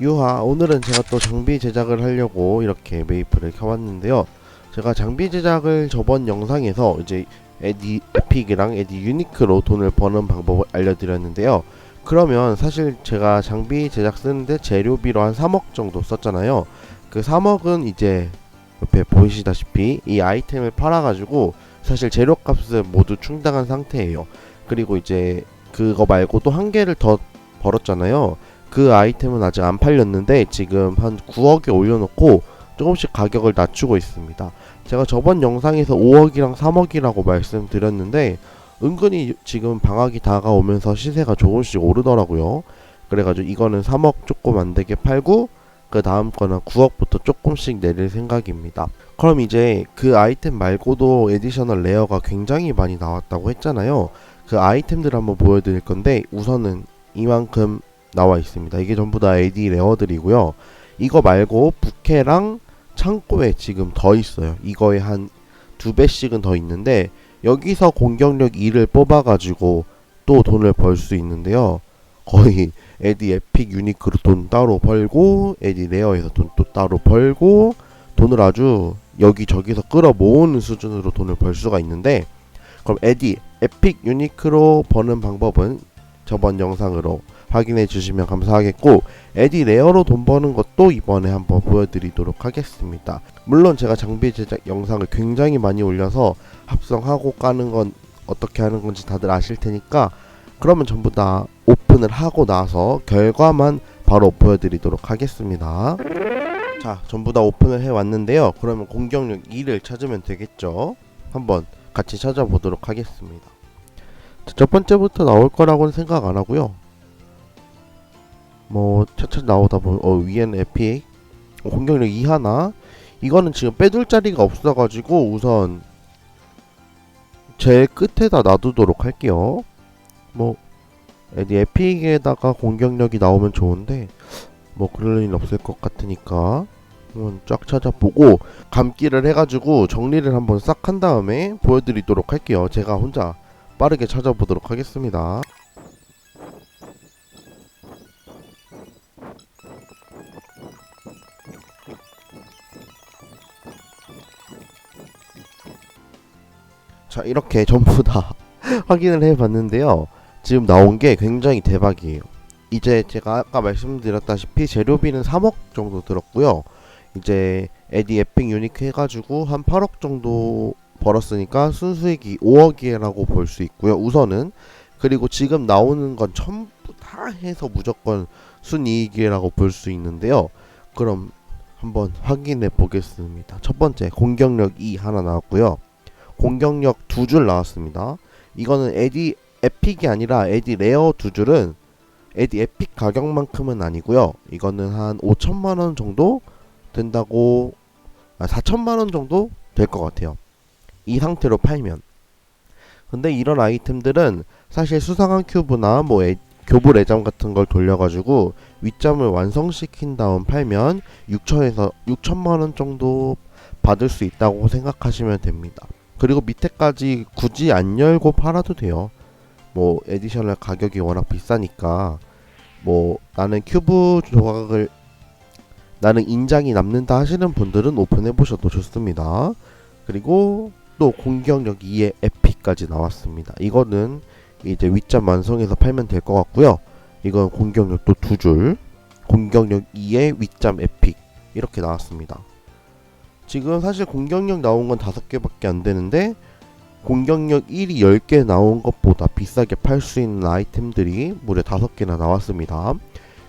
유하 오늘은 제가 또 장비 제작을 하려고 이렇게 메이플을 켜봤는데요. 제가 장비 제작을 저번 영상에서 이제 에디 에픽이랑 에디 유니크로 돈을 버는 방법을 알려드렸는데요. 그러면 사실 제가 장비 제작 쓰는데 재료비로 한 3억 정도 썼잖아요. 그 3억은 이제 옆에 보이시다시피 이 아이템을 팔아가지고 사실 재료값을 모두 충당한 상태예요. 그리고 이제 그거 말고 또 한 개를 더 벌었잖아요 그 아이템은 아직 안 팔렸는데 지금 한 9억에 올려놓고 조금씩 가격을 낮추고 있습니다. 제가 저번 영상에서 5억이랑 3억이라고 말씀드렸는데 은근히 지금 방학이 다가오면서 시세가 조금씩 오르더라고요. 그래가지고 이거는 3억 조금 안 되게 팔고 그 다음 거는 9억부터 조금씩 내릴 생각입니다. 그럼 이제 그 아이템 말고도 에디셔널 레어가 굉장히 많이 나왔다고 했잖아요. 그 아이템들 한번 보여드릴 건데 우선은 이만큼 나와 있습니다. 이게 전부 다 AD 레어들이고요. 이거 말고 부캐랑 창고에 지금 더 있어요. 이거에 한 두 배씩은 더 있는데 여기서 공격력 2를 뽑아가지고 또 돈을 벌 수 있는데요. 거의 에디 에픽 유니크로 돈 따로 벌고 에디 레어에서 돈 또 따로 벌고 돈을 아주 여기저기서 끌어 모으는 수준으로 돈을 벌 수가 있는데 그럼 에디 에픽 유니크로 버는 방법은 저번 영상으로 확인해 주시면 감사하겠고 에디 레어로 돈 버는 것도 이번에 한번 보여드리도록 하겠습니다. 물론 제가 장비 제작 영상을 굉장히 많이 올려서 합성하고 까는 건 어떻게 하는 건지 다들 아실 테니까 그러면 전부 다 오픈을 하고 나서 결과만 바로 보여드리도록 하겠습니다. 자, 전부 다 오픈을 해 왔는데요. 그러면 공격력 2를 찾으면 되겠죠. 한번 같이 찾아보도록 하겠습니다. 자, 첫 번째부터 나올 거라고는 생각 안 하고요. 뭐 차차 나오다 보면 어 위에는 에픽 어, 공격력 2 하나? 이거는 지금 빼둘 자리가 없어가지고 우선 제일 끝에다 놔두도록 할게요. 뭐 에디 에픽에다가 공격력이 나오면 좋은데 뭐 그럴 일 없을 것 같으니까 한번 쫙 찾아보고 감기를 해가지고 정리를 한번 싹 한 다음에 보여드리도록 할게요. 제가 혼자 빠르게 찾아보도록 하겠습니다 자 이렇게 전부 다 확인을 해봤는데요. 지금 나온 게 굉장히 대박이에요. 이제 제가 아까 말씀드렸다시피 재료비는 3억 정도 들었고요. 이제 에디 에픽 유니크 해가지고 한 8억 정도 벌었으니까 순수익이 5억이라고 볼 수 있고요. 우선은 그리고 지금 나오는 건 전부 다 해서 무조건 순이익이라고 볼 수 있는데요. 그럼 한번 확인해 보겠습니다. 첫 번째 공격력 2 하나 나왔고요 공격력 두 줄 나왔습니다. 이거는 에디 에픽이 아니라 에디 레어 두 줄은 에디 에픽 가격만큼은 아니고요. 이거는 한 5천만 원 정도 된다고 아 4천만 원 정도 될 것 같아요. 이 상태로 팔면. 근데 이런 아이템들은 사실 수상한 큐브나 뭐 에, 교부 레점 같은 걸 돌려가지고 윗점을 완성시킨 다음 팔면 6천에서 6천만 원 정도 받을 수 있다고 생각하시면 됩니다. 그리고 밑에까지 굳이 안 열고 팔아도 돼요. 뭐 에디셔널 가격이 워낙 비싸니까 뭐 나는 큐브 조각을 나는 인장이 남는다 하시는 분들은 오픈해 보셔도 좋습니다. 그리고 또 공격력 2의 에픽까지 나왔습니다. 이거는 이제 윗점 완성해서 팔면 될 것 같고요. 이건 공격력 또 두 줄, 공격력 2의 윗점 에픽 이렇게 나왔습니다. 지금 사실 공격력 나온 건 다섯 개밖에 안 되는데 공격력 1이 10개 나온 것보다 비싸게 팔 수 있는 아이템들이 무려 다섯 개나 나왔습니다.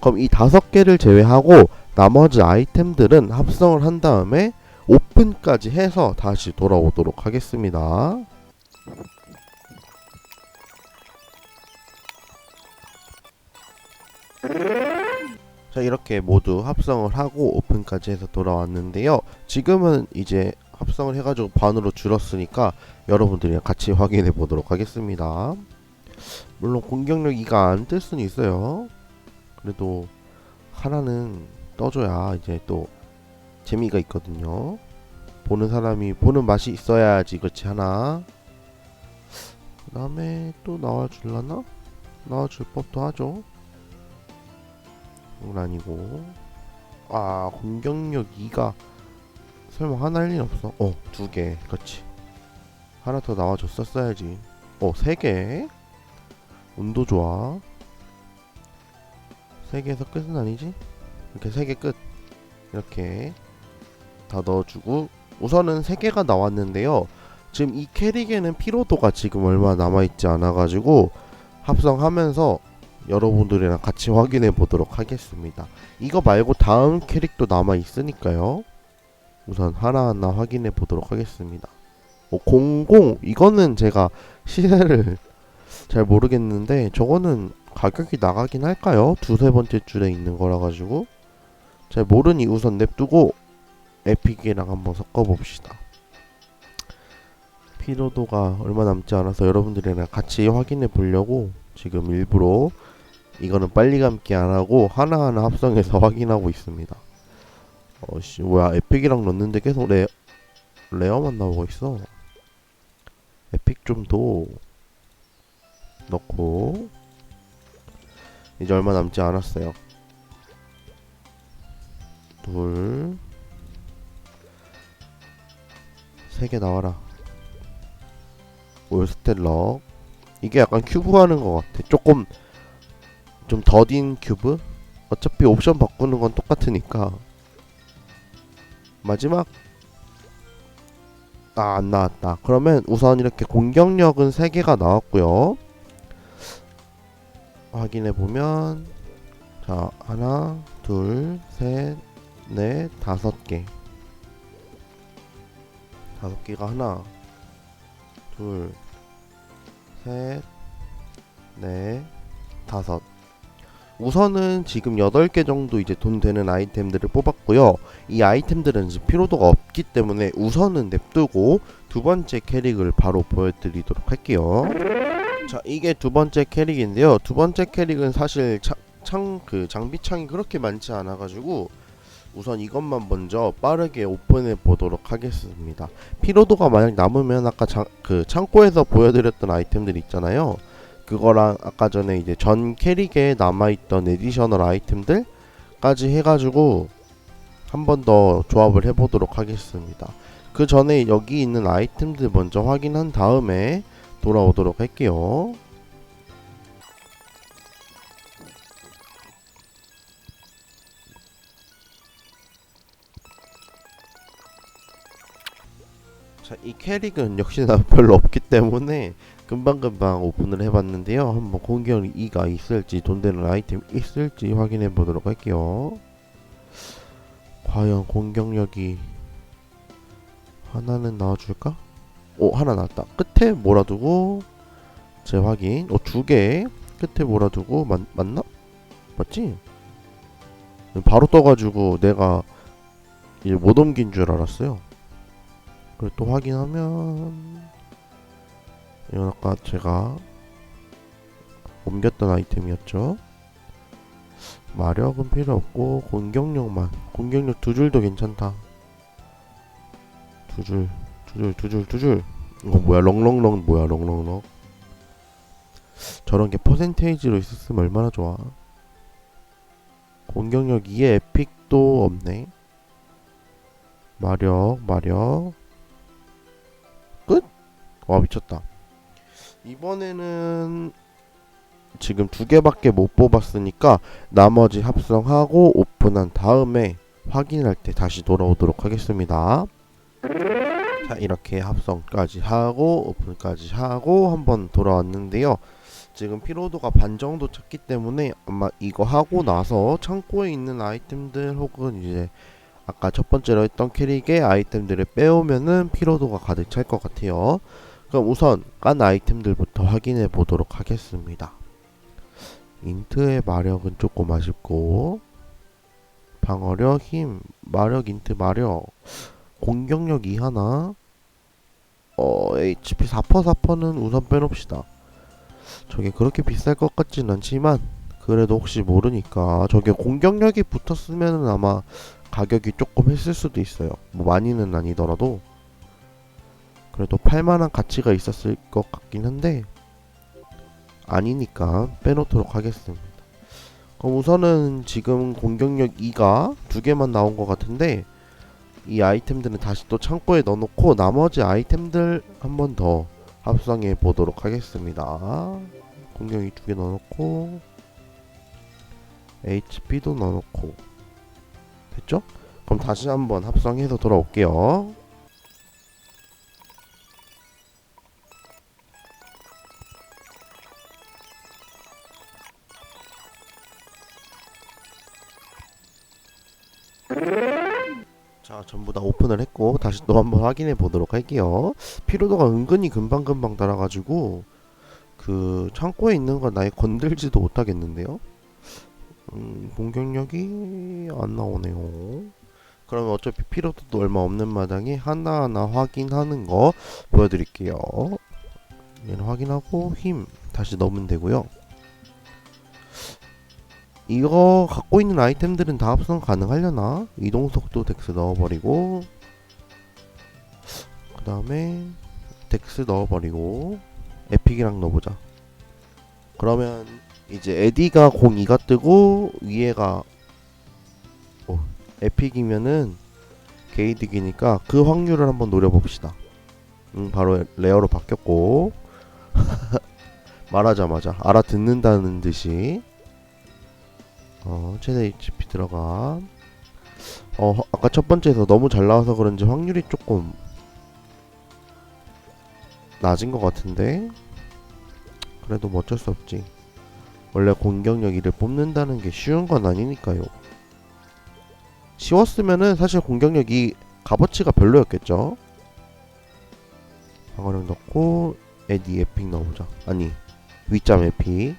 그럼 이 다섯 개를 제외하고 나머지 아이템들은 합성을 한 다음에 오픈까지 해서 다시 돌아오도록 하겠습니다. 자 이렇게 모두 합성을 하고 오픈까지 해서 돌아왔는데요. 지금은 이제 합성을 해가지고 반으로 줄었으니까 여러분들이랑 같이 확인해 보도록 하겠습니다. 물론 공격력 2가 안 뜰 수는 있어요. 그래도 하나는 떠줘야 이제 또 재미가 있거든요. 보는 사람이 보는 맛이 있어야지 그렇지 하나 그 다음에 또 나와줄라나? 나와줄 법도 하죠 이건 아니고. 아 공격력 2가 설마 하나 일 일 없어? 어 두 개. 그렇지. 하나 더 나와줬었어야지. 어 세 개. 운도 좋아. 세 개에서 끝은 아니지? 이렇게 세 개 끝. 이렇게 다 넣어주고. 우선은 세 개가 나왔는데요. 지금 이 캐릭에는 피로도가 지금 얼마 남아있지 않아가지고 합성하면서 여러분들이랑 같이 확인해 보도록 하겠습니다. 이거 말고 다음 캐릭도 남아 있으니까요. 우선 하나하나 확인해 보도록 하겠습니다. 어, 00 이거는 제가 시세를 잘 모르겠는데 저거는 가격이 나가긴 할까요? 두세 번째 줄에 있는 거라 가지고 잘 모르니 우선 냅두고 에픽이랑 한번 섞어 봅시다. 피로도가 얼마 남지 않아서 여러분들이랑 같이 확인해 보려고 지금 일부러 이거는 빨리 감기 안 하고 하나하나 합성해서 확인하고 있습니다. 어씨 뭐야 에픽이랑 넣는데 계속 레 레어만 나오고 있어. 에픽 좀 더 넣고 이제 얼마 남지 않았어요. 둘, 세 개 나와라. 올스텔러 이게 약간 큐브 하는 것 같아. 조금 좀 더딘 큐브? 어차피 옵션 바꾸는 건 똑같으니까. 마지막. 아 안 나왔다. 그러면 우선 이렇게 공격력은 3개가 나왔고요. 확인해 보면. 자 하나 둘 셋 넷 다섯 개. 다섯 개가 하나. 둘 셋 넷 다섯 우선은 지금 8개 정도 이제 돈 되는 아이템들을 뽑았고요. 이 아이템들은 피로도가 없기 때문에 우선은 냅두고 두 번째 캐릭을 바로 보여드리도록 할게요. 자, 이게 두 번째 캐릭인데요. 두 번째 캐릭은 사실 창 그 장비창이 그렇게 많지 않아가지고 우선 이것만 먼저 빠르게 오픈해 보도록 하겠습니다. 피로도가 만약 남으면 아까 장, 그 창고에서 보여드렸던 아이템들 있잖아요. 그거랑 아까 전에 이제 전 캐릭에 남아있던 에디셔널 아이템들까지 해가지고 한 번 더 조합을 해보도록 하겠습니다. 그 전에 여기 있는 아이템들 먼저 확인한 다음에 돌아오도록 할게요. 자, 이 캐릭은 역시나 별로 없기 때문에 금방금방 오픈을 해봤는데요. 한번 공격 2가 있을지 돈 되는 아이템 있을지 확인해 보도록 할게요. 과연 공격력이 하나는 나와줄까? 오 하나 나왔다. 끝에 몰아두고 재확인. 오두 개. 끝에 몰아두고 맞, 맞나? 맞지? 바로 떠가지고 내가 이제 못 옮긴 줄 알았어요. 그리고 또 확인하면 이건 아까 제가 옮겼던 아이템이었죠. 마력은 필요 없고 공격력만 공격력 두 줄도 괜찮다. 두 줄, 두 줄, 두 줄, 두 줄. 이거 뭐야? 렁렁렁 뭐야? 렁렁렁. 저런 게 퍼센테이지로 있었으면 얼마나 좋아. 공격력 2에 에픽도 없네. 마력, 마력. 끝? 와 미쳤다. 이번에는 지금 두 개밖에 못 뽑았으니까 나머지 합성하고 오픈한 다음에 확인할 때 다시 돌아오도록 하겠습니다. 자 이렇게 합성까지 하고 오픈까지 하고 한번 돌아왔는데요. 지금 피로도가 반 정도 찼기 때문에 아마 이거 하고 나서 창고에 있는 아이템들 혹은 이제 아까 첫 번째로 했던 캐릭의 아이템들을 빼오면은 피로도가 가득 찰 것 같아요. 그럼 우선 깐 아이템들부터 확인해 보도록 하겠습니다. 인트의 마력은 조금 아쉽고 방어력, 힘, 마력, 인트, 마력 공격력 2 하나 어 HP 4% 4%는 우선 빼놓읍시다. 저게 그렇게 비쌀 것 같진 않지만 그래도 혹시 모르니까 저게 공격력이 붙었으면 아마 가격이 조금 했을 수도 있어요. 뭐 많이는 아니더라도 그래도 팔만한 가치가 있었을 것 같긴 한데 아니니까 빼놓도록 하겠습니다. 그럼 우선은 지금 공격력 2가 두 개만 나온 것 같은데 이 아이템들은 다시 또 창고에 넣어놓고 나머지 아이템들 한 번 더 합성해 보도록 하겠습니다. 공격이 두 개 넣어놓고 HP도 넣어놓고 됐죠? 그럼 다시 한번 합성해서 돌아올게요. 자, 전부 다 오픈을 했고 다시 또 한번 확인해 보도록 할게요. 피로도가 은근히 금방금방 달아가지고 그 창고에 있는 건 아예 건들지도 못하겠는데요. 음, 공격력이 안 나오네요. 그러면 어차피 피로도도 얼마 없는 마당에 하나하나 확인하는 거 보여드릴게요. 얘는 확인하고 힘 다시 넣으면 되고요. 이거 갖고 있는 아이템들은 다 합성 가능하려나? 이동속도 덱스 넣어버리고 그 다음에 덱스 넣어버리고 에픽이랑 넣어보자. 그러면 이제 에디가 02가 뜨고 위에가 오, 에픽이면은 게이득이니까 그 확률을 한번 노려봅시다. 음 바로 레어로 바뀌었고. 말하자마자 알아듣는다는 듯이 어, 최대 HP 들어가. 어, 허- 아까 첫 번째에서 너무 잘 나와서 그런지 확률이 조금 낮은 것 같은데. 그래도 뭐 어쩔 수 없지. 원래 공격력 1을 뽑는다는 게 쉬운 건 아니니까요. 쉬웠으면은 사실 공격력이 값어치가 별로였겠죠. 방어력 넣고 에디 에픽 넣어보자. 아니 위점 에픽.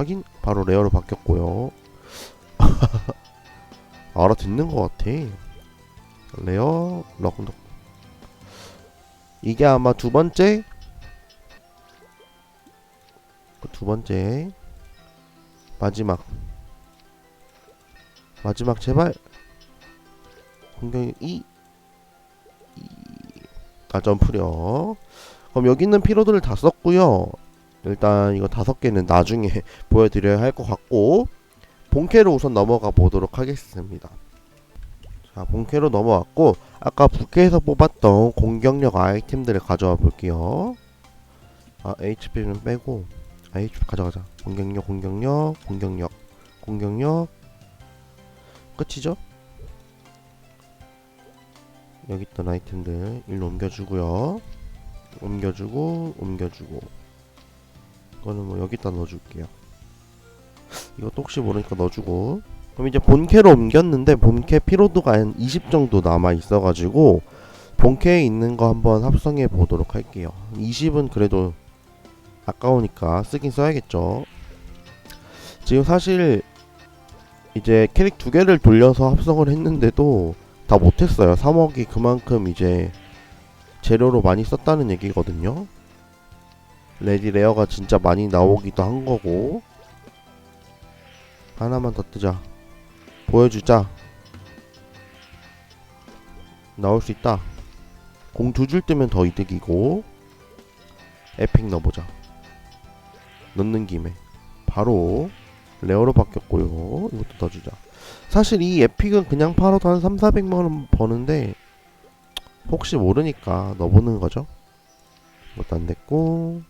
확인 바로 레어로 바뀌었고요. 알아듣는 것 같아. 레어 럭덕. 이게 아마 두 번째? 그두 번째. 마지막. 마지막 제발. 공격이 이, 이. 아 점프력. 그럼 여기 있는 피로들을 다 썼고요 일단 이거 다섯 개는 나중에 보여드려야 할 것 같고 본캐로 우선 넘어가 보도록 하겠습니다. 자 본캐로 넘어왔고 아까 부캐에서 뽑았던 공격력 아이템들을 가져와 볼게요. 아 HP는 빼고 아 HP 가져가자. 공격력 공격력 공격력 공격력 끝이죠? 여기 있던 아이템들 일로 옮겨주고요. 옮겨주고 옮겨주고 이거는 뭐 여기다 넣어줄게요. 이것도 혹시 모르니까 넣어주고 그럼 이제 본캐로 옮겼는데 본캐 피로도가 한 20 정도 남아 있어가지고 본캐에 있는 거 한번 합성해 보도록 할게요. 20은 그래도 아까우니까 쓰긴 써야겠죠. 지금 사실 이제 캐릭 두 개를 돌려서 합성을 했는데도 다 못했어요. 3억이 그만큼 이제 재료로 많이 썼다는 얘기거든요. 레디 레어가 진짜 많이 나오기도 한 거고. 하나만 더 뜨자. 보여주자. 나올 수 있다. 공 두 줄 뜨면 더 이득이고. 에픽 넣어보자. 넣는 김에. 바로 레어로 바뀌었고요. 이것도 넣어주자. 사실 이 에픽은 그냥 팔아도 한 3, 400만원 버는데 혹시 모르니까 넣어보는 거죠. 이것도 안 됐고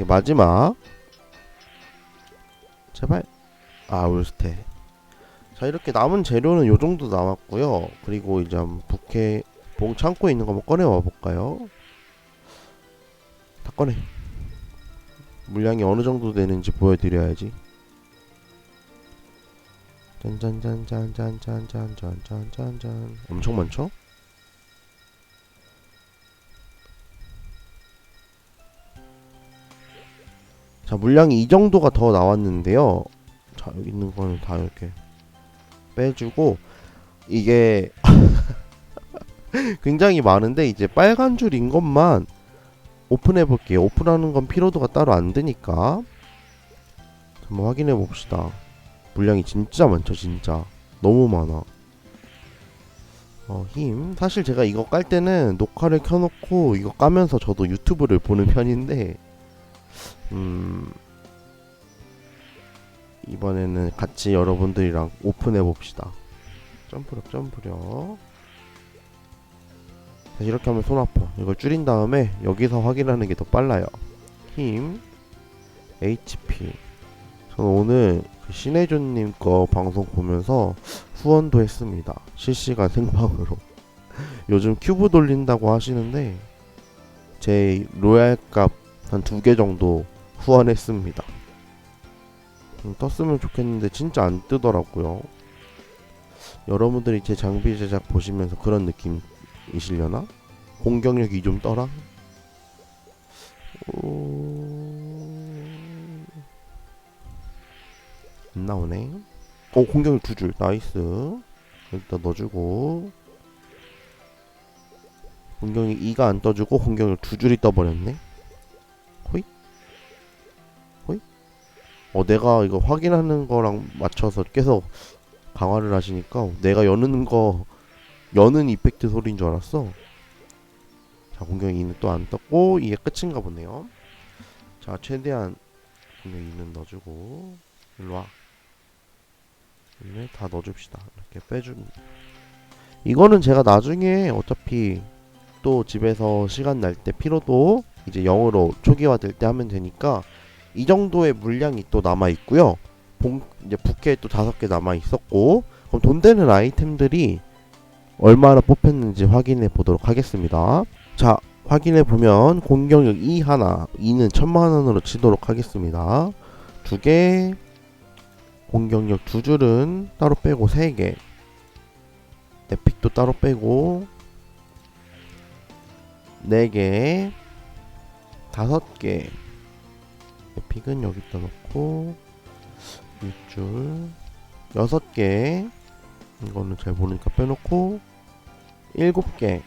이게 마지막 제발 아 울스테 자 이렇게 남은 재료는 요 정도 남았고요 그리고 이제 한번 부캐 봉 창고에 있는 거 한번 꺼내 와 볼까요 다 꺼내 물량이 어느 정도 되는지 보여드려야지 짠짠짠짠짠짠짠짠짠짠 엄청 많죠? 자 물량이 이 정도가 더 나왔는데요. 자 여기 있는 거는 다 이렇게 빼주고 이게 굉장히 많은데 이제 빨간 줄인 것만 오픈해 볼게요. 오픈하는 건 피로도가 따로 안 드니까. 한번 확인해 봅시다. 물량이 진짜 많죠 진짜. 너무 많아. 어, 힘. 사실 제가 이거 깔 때는 녹화를 켜놓고 이거 까면서 저도 유튜브를 보는 편인데 음 이번에는 같이 여러분들이랑 오픈해 봅시다. 점프력 점프력. 이렇게 하면 손 아파. 이걸 줄인 다음에 여기서 확인하는 게 더 빨라요. 힘, HP. 저는 오늘 그 신혜준님 거 방송 보면서 후원도 했습니다. 실시간 생방으로. 요즘 큐브 돌린다고 하시는데 제 로얄 값 한 두 개 정도 후원했습니다. 음, 떴으면 좋겠는데 진짜 안 뜨더라고요. 여러분들이 제 장비 제작 보시면서 그런 느낌이시려나? 공격력이 좀 떠라? 오... 안 나오네. 오 공격력 두 줄. 나이스. 일단 넣어주고 공격력 2가 안 떠주고 공격력 두 줄이 떠버렸네. 어 내가 이거 확인하는 거랑 맞춰서 계속 강화를 하시니까 내가 여는 거 여는 이펙트 소리인 줄 알았어. 자 공격 2는 또 안 떴고 이게 끝인가 보네요. 자 최대한 공격 2는 넣어주고 일로 와. 이다 넣어줍시다. 이렇게 빼줍니다. 이거는 제가 나중에 어차피 또 집에서 시간 날 때 피로도 이제 0으로 초기화 될 때 하면 되니까 이 정도의 물량이 또 남아 있고요. 봉 이제 부캐 또 다섯 개 남아 있었고 그럼 돈 되는 아이템들이 얼마나 뽑혔는지 확인해 보도록 하겠습니다. 자 확인해 보면 공격력 2 하나 2는 천만 원으로 치도록 하겠습니다. 두 개 공격력 두 줄은 따로 빼고 세개 에픽도 따로 빼고 네 개 다섯 개에 픽은 여기다 놓고 6줄 여섯 개 이거는 잘 모르니까 빼놓고 일곱 개.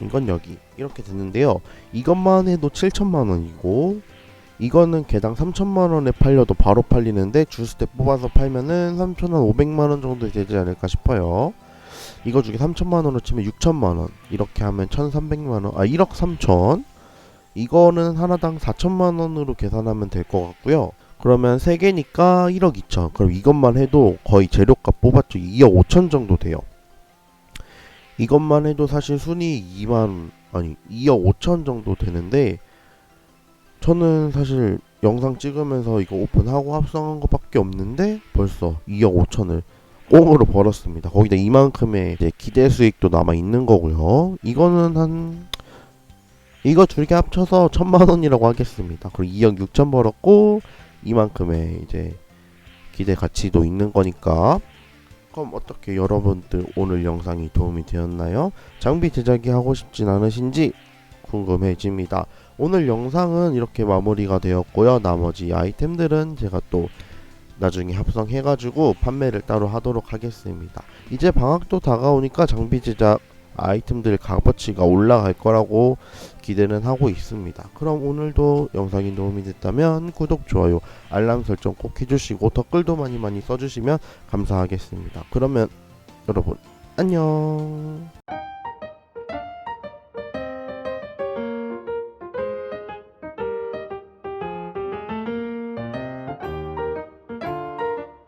이건 여기 이렇게 됐는데요. 이것만 해도 7천만 원이고 이거는 개당 3천만 원에 팔려도 바로 팔리는데 주스 때 뽑아서 팔면은 3천 원 500만 원 정도 되지 않을까 싶어요. 이거 중에 3천만 원으로 치면 6천만 원. 이렇게 하면 1,300만 원. 아 1억 3천 이거는 하나당 4천만 원으로 계산하면 될 것 같고요 그러면 3개니까 1억 2천 그럼 이것만 해도 거의 재료값 뽑았죠 2억 5천 정도 돼요 이것만 해도 사실 순위 2만 아니 2억 5천 정도 되는데 저는 사실 영상 찍으면서 이거 오픈하고 합성한 것밖에 없는데 벌써 2억 5천을 꽁으로 벌었습니다. 거기다 이만큼의 기대 수익도 남아 있는 거고요. 이거는 한 이거 두 개 합쳐서 천만 원이라고 하겠습니다. 그리고 2억 6천 벌었고 이만큼의 이제 기대 가치도 있는 거니까 그럼 어떻게 여러분들 오늘 영상이 도움이 되었나요? 장비 제작이 하고 싶진 않으신지 궁금해집니다. 오늘 영상은 이렇게 마무리가 되었고요. 나머지 아이템들은 제가 또 나중에 합성해가지고 판매를 따로 하도록 하겠습니다. 이제 방학도 다가오니까 장비 제작 아이템들 값어치가 올라갈 거라고 기대는 하고 있습니다. 그럼 오늘도 영상이 도움이 됐다면 구독, 좋아요, 알람 설정 꼭 해주시고 댓글도 많이 많이 써주시면 감사하겠습니다. 그러면 여러분 안녕.